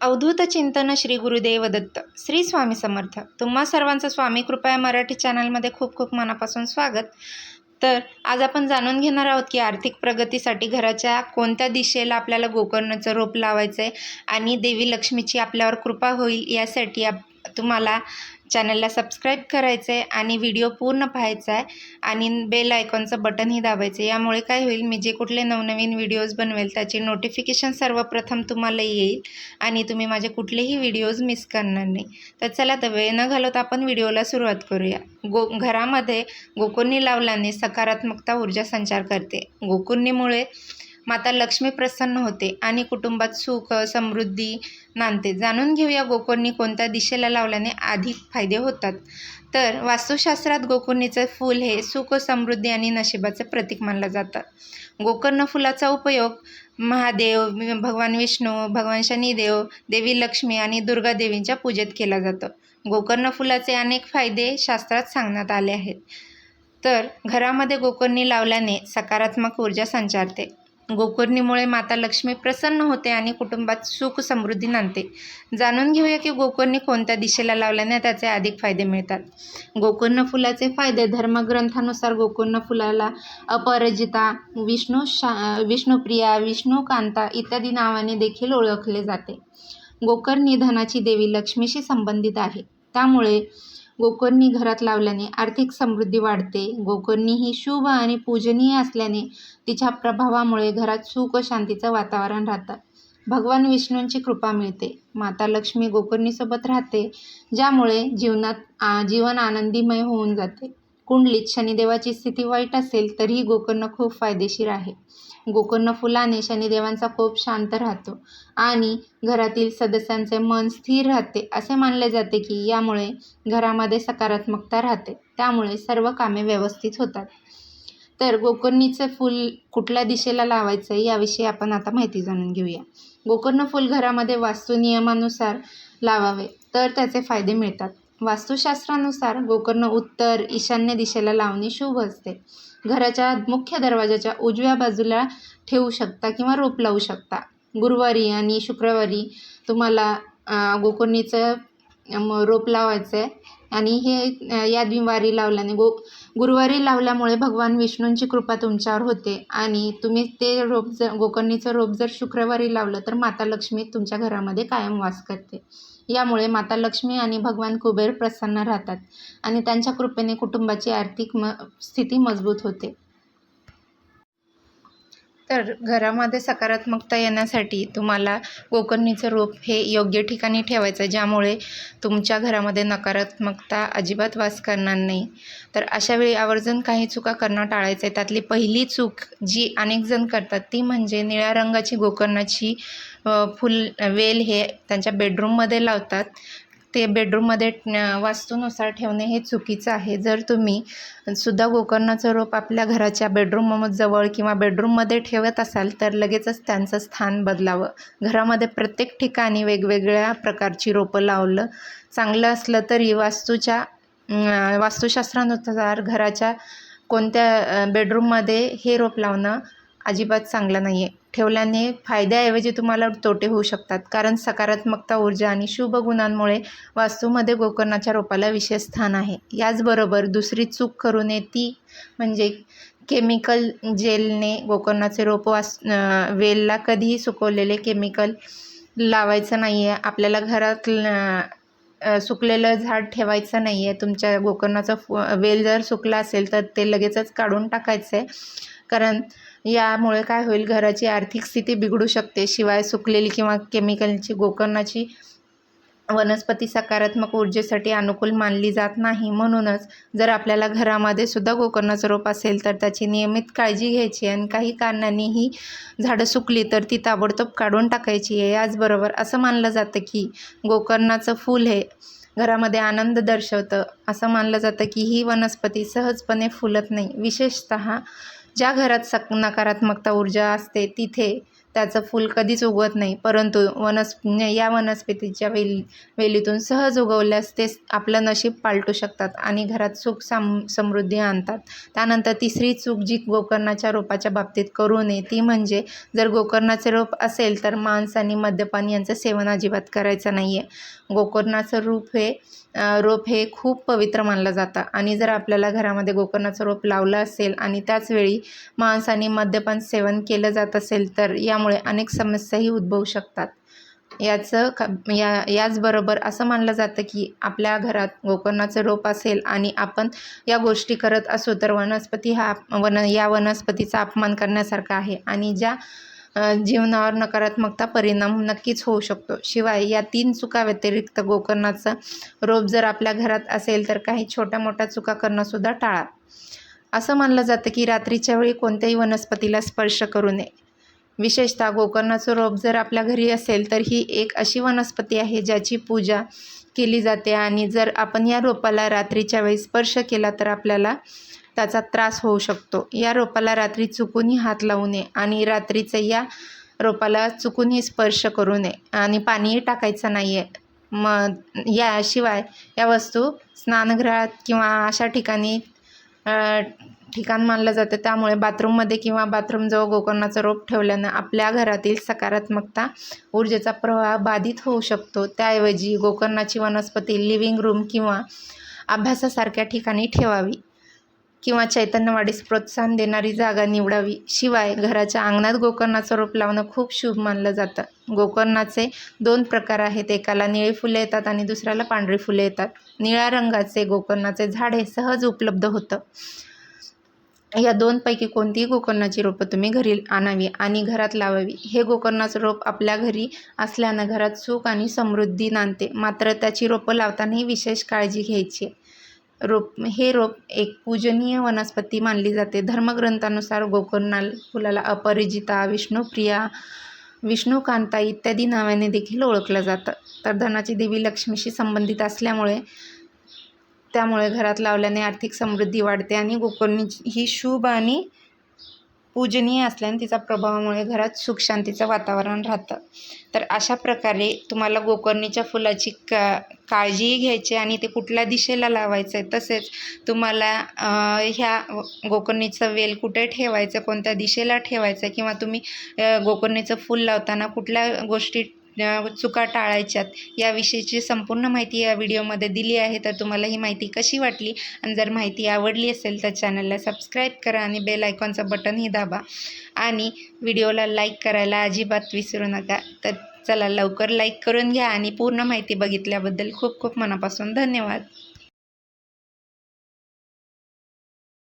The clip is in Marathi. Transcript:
अवधूत चिंतन श्री गुरुदेव दत्त. श्री स्वामी समर्थ. तुम्हा सर्वांचं स्वामी कृपा मराठी चॅनलमध्ये खूप खूप मनापासून स्वागत. तर आज आपण जाणून घेणार आहोत की आर्थिक प्रगतीसाठी घराच्या कोणत्या दिशेला आपल्याला गोकर्णाचं रोप लावायचं आहे आणि देवी लक्ष्मीची आपल्यावर कृपा होईल यासाठी आप तुम्हाला चॅनलला सबस्क्राईब करायचं आहे आणि व्हिडिओ पूर्ण पाहायचा आहे आणि बेल आयकॉनचं बटनही दाबायचं आहे यामुळे काय होईल मी जे कुठले नवनवीन व्हिडिओज बनवेल त्याचे नोटिफिकेशन सर्वप्रथम तुम्हाला येईल आणि तुम्ही माझे कुठलेही व्हिडिओज मिस करणार नाही. तर चला तर वेळ न घालवता आपण व्हिडिओला सुरुवात करूया. गो घरामध्ये गोकुर्णी लावल्याने सकारात्मकता ऊर्जा संचार करते. गोकुर्णीमुळे माता लक्ष्मी प्रसन्न होते आणि कुटुंबात सुख समृद्धी नांदते. जाणून घेऊया गोकर्णी कोणत्या दिशेला लावल्याने अधिक फायदे होतात. तर वास्तुशास्त्रात गोकर्णीचं फूल हे सुख समृद्धी आणि नशिबाचं प्रतीक मानलं जातं गोकर्ण फुलाचा उपयोग महादेव भगवान विष्णू भगवान शनिदेव देवी लक्ष्मी आणि दुर्गा देवींच्या पूजेत केला जातो. गोकर्ण फुलाचे अनेक फायदे शास्त्रात सांगण्यात आले आहेत. तर घरामध्ये गोकर्णी लावल्याने सकारात्मक ऊर्जा संचारते. गोकर्णीमुळे माता लक्ष्मी प्रसन्न होते आणि कुटुंबात सुख समृद्धी नांदते. जाणून घेऊया की गोकर्णी कोणत्या दिशेला लावल्याने त्याचे अधिक फायदे मिळतात. गोकर्ण फुलाचे फायदे धर्मग्रंथानुसार गोकर्ण फुलाला अपराजिता विष्णू शा विष्णुप्रिया विष्णुकांता इत्यादी नावाने देखील ओळखले जाते. गोकर्णी धनाची देवी लक्ष्मीशी संबंधित आहे. त्यामुळे गोकर्णी घरात लावल्याने आर्थिक समृद्धी वाढते. गोकर्णी ही शुभ आणि पूजनीय असल्याने तिच्या प्रभावामुळे घरात सुख शांतीचं वातावरण राहतं. भगवान विष्णूंची कृपा मिळते. माता लक्ष्मी गोकर्णीसोबत राहते ज्यामुळे जीवनात जीवन आनंदीमय होऊन जाते. कुंडलीत शनिदेवाची स्थिती वाईट असेल तरीही गोकर्ण खूप फायदेशीर आहे. गोकर्ण फुलाने शनिदेवांचा खूप शांत राहतो आणि घरातील सदस्यांचे मन स्थिर राहते. असे मानले जाते की यामुळे घरामध्ये सकारात्मकता राहते. त्यामुळे सर्व कामे व्यवस्थित होतात. तर गोकर्णीचं फूल कुठल्या दिशेला लावायचं आहे याविषयी आपण आता माहिती जाणून घेऊया. गोकर्ण फूल घरामध्ये वास्तुनियमानुसार लावावे तर त्याचे फायदे मिळतात. वास्तुशास्त्रानुसार गोकर्ण उत्तर ईशान्य दिशेला लावणे शुभ असते. घराच्या मुख्य दरवाजाच्या उजव्या बाजूला ठेवू शकता किंवा रोप लावू शकता. गुरुवारी आणि शुक्रवारी तुम्हाला गोकर्णीचं रोप लावायचं आहे आणि हे या वारी लावल्याने गो गुरुवारी लावल्यामुळे भगवान विष्णूंची कृपा तुमच्यावर होते. आणि तुम्ही ते रोप जर गोकर्णीचं रोप जर शुक्रवारी लावलं तर माता लक्ष्मी तुमच्या घरामध्ये कायम वास करते. यामुळे माता लक्ष्मी आणि भगवान कुबेर प्रसन्न राहतात आणि त्यांच्या कृपेने कुटुंबाची आर्थिक म स्थिती मजबूत होते. तर घरामध्ये सकारात्मकता येण्यासाठी तुम्हाला गोकर्णीचं रोप हे योग्य ठिकाणी ठेवायचं ज्यामुळे तुमच्या घरामध्ये नकारात्मकता अजिबात वास करणार नाही. तर अशावेळी आवर्जून काही चुका करणं टाळायचं आहे. त्यातली पहिली चूक जी अनेक जण करतात ती म्हणजे निळ्या रंगाची गोकर्णाची फुल वेल हे त्यांच्या बेडरूममध्ये लावतात. ते बेडरूममध्ये वास्तूनुसार ठेवणे हे चुकीचं आहे. जर तुम्ही सुद्धा गोकर्णाचं रोप आपल्या घराच्या बेडरूम जवळ किंवा बेडरूममध्ये ठेवत असाल तर लगेचच त्यांचं स्थान बदलावं. घरामध्ये प्रत्येक ठिकाणी वेगवेगळ्या प्रकारची रोपं लावलं चांगलं असलं तरी वास्तूच्या वास्तुशास्त्रानुसार घराच्या कोणत्या बेडरूममध्ये हे रोप लावणं अजिबात चांगला नाही आहे ठेवल्याने फायद्याऐवजी तुम्हाला तोटे होऊ शकतात. कारण सकारात्मकता ऊर्जा आणि शुभ गुणांमुळे वास्तूमध्ये गोकर्णाच्या रोपाला विशेष स्थान आहे. याचबरोबर दुसरी चूक करू नये ती म्हणजे केमिकल जेलने गोकर्णाचे रोप वास वेलला कधीही सुकवलेले केमिकल लावायचं नाही आहे आपल्याला घरात सुकलेलं झाड ठेवायचं नाही आहे तुमच्या गोकर्णाचं वेल जर सुकला असेल तर ते लगेचच काढून टाकायचं आहे कारण यामुळे काय होईल? घराची आर्थिक स्थिती बिघडू शकते. शिवाय सुकलेली किंवा केमिकलची गोकर्णाची वनस्पती सकारात्मक ऊर्जेसाठी अनुकूल मानली जात नाही. म्हणूनच जर आपल्याला घरामध्ये सुद्धा गोकर्णाचं रोप असेल तर त्याची नियमित काळजी घ्यायची आणि काही कारणांनी ही झाडं सुकली तर ती ताबडतोब काढून टाकायची आहे. याचबरोबर असं मानलं जातं की गोकर्णाचं फूल हे घरामध्ये आनंद दर्शवतं. असं मानलं जातं की ही वनस्पती सहजपणे फुलत नाही. विशेषतः ज्या घरात सक नकारात्मकता ऊर्जा असते तिथे त्याचं फूल कधीच उगवत नाही. परंतु वनस या वनस्पतीच्या वेल वेलीतून सहज उगवल्यास ते आपलं नशीब पालटू शकतात आणि घरात सुख सम समृद्धी आणतात. त्यानंतर तिसरी चूक जी गोकर्णाच्या रोपाच्या बाबतीत करू नये ती म्हणजे जर गोकर्णाचे रोप असेल तर मांस आणि मद्यपान यांचं सेवन अजिबात करायचं नाही आहे गोकर्णाचं रूप हे रोप हे खूप पवित्र मानलं जातं आणि जर आपल्याला घरामध्ये गोकर्णाचं रोप लावलं असेल आणि त्याचवेळी मांस आणि मद्यपान सेवन केलं जात असेल तर यामुळे अनेक समस्याही उद्भवू शकतात. याचं ख या याचबरोबर असं मानलं जातं की आपल्या घरात गोकर्णाचं रोप असेल आणि आपण या गोष्टी करत असू तर वनस्पती हा वन या वनस्पतीचा अपमान करण्यासारखा आहे आणि ज्या जीवनावर नकारात्मकता परिणाम नक्कीच होऊ शकतो. शिवाय या तीन चुका व्यतिरिक्त गोकर्णाचं रोप जर आपल्या घरात असेल तर काही छोट्या मोठ्या चुका करणंसुद्धा टाळा. असं मानलं जातं की रात्रीच्या वेळी कोणत्याही वनस्पतीला स्पर्श करू नये. विशेषतः गोकर्णाचं रोप जर आपल्या घरी असेल तर ही एक अशी वनस्पती आहे ज्याची पूजा केली जाते. आणि जर आपण या रोपाला रात्रीच्या वेळी स्पर्श केला तर आपल्याला त्याचा त्रास होऊ शकतो. या रोपाला रात्री चुकूनही हात लावू नये आणि रात्रीचं या रोपाला चुकूनही स्पर्श करू नये आणि पाणीही टाकायचं नाही आहे मग याशिवाय या वस्तू स्नानगृहात किंवा अशा ठिकाणी ठिकाण मानलं जातं. त्यामुळे बाथरूममध्ये किंवा बाथरूमजवळ गोकर्णाचं रोप ठेवल्यानं आपल्या घरातील सकारात्मकता ऊर्जेचा प्रवाह बाधित होऊ शकतो. त्याऐवजी गोकर्णाची वनस्पती लिव्हिंग रूम किंवा अभ्यासासारख्या ठिकाणी ठेवावी. किंवा चैतन्यवाढीस प्रोत्साहन देणारी जागा निवडावी. शिवाय घराच्या अंगणात गोकर्णाचं रोप लावणं खूप शुभ मानलं जातं. गोकर्णाचे दोन प्रकार आहेत. एकाला निळी फुले येतात आणि दुसऱ्याला पांढरी फुले येतात. निळ्या रंगाचे गोकर्णाचे झाड हे सहज उपलब्ध होतं. या दोनपैकी कोणतीही गोकर्णाची रोपं तुम्ही घरी आणावी आणि घरात लावावी. हे गोकर्णाचं रोप आपल्या घरी असल्यानं घरात सुख आणि समृद्धी नांदते. मात्र त्याची रोपं लावतानाही विशेष काळजी घ्यायची आहे. रोप हे रोप एक पूजनीय वनस्पती मानली जाते. धर्मग्रंथानुसार गोकर्णाल फुलाला अपरिजिता विष्णुप्रिया विष्णुकांता इत्यादी नावाने देखील ओळखलं जातं. तर धनाची देवी लक्ष्मीशी संबंधित असल्यामुळे त्यामुळे घरात लावल्याने आर्थिक समृद्धी वाढते आणि गोकर्णी ही शुभ आणि पूजनीय असल्याने तिचा प्रभावामुळे घरात सुखशांतीचं वातावरण राहतं. तर अशा प्रकारे तुम्हाला गोकर्णीच्या फुलाची का काळजीही घ्यायची आणि ते कुठल्या दिशेला लावायचं आहे तसेच तुम्हाला ह्या गोकर्णीचं वेल कुठे ठेवायचं कोणत्या दिशेला ठेवायचं आहे किंवा तुम्ही गोकर्णीचं फूल लावताना कुठल्या गोष्टी चुका टाळायच्यात. याविषयीची संपूर्ण माहिती या व्हिडिओमध्ये दिली आहे. तर तुम्हाला ही माहिती कशी वाटली? आणि जर माहिती आवडली असेल तर चॅनलला सबस्क्राईब करा आणि बेल आयकॉनचं बटनही दाबा. आणि व्हिडिओला लाईक करायला अजिबात विसरू नका. तर चला लवकर लाईक करून घ्या आणि पूर्ण माहिती बघितल्याबद्दल खूप खूप मनापासून धन्यवाद.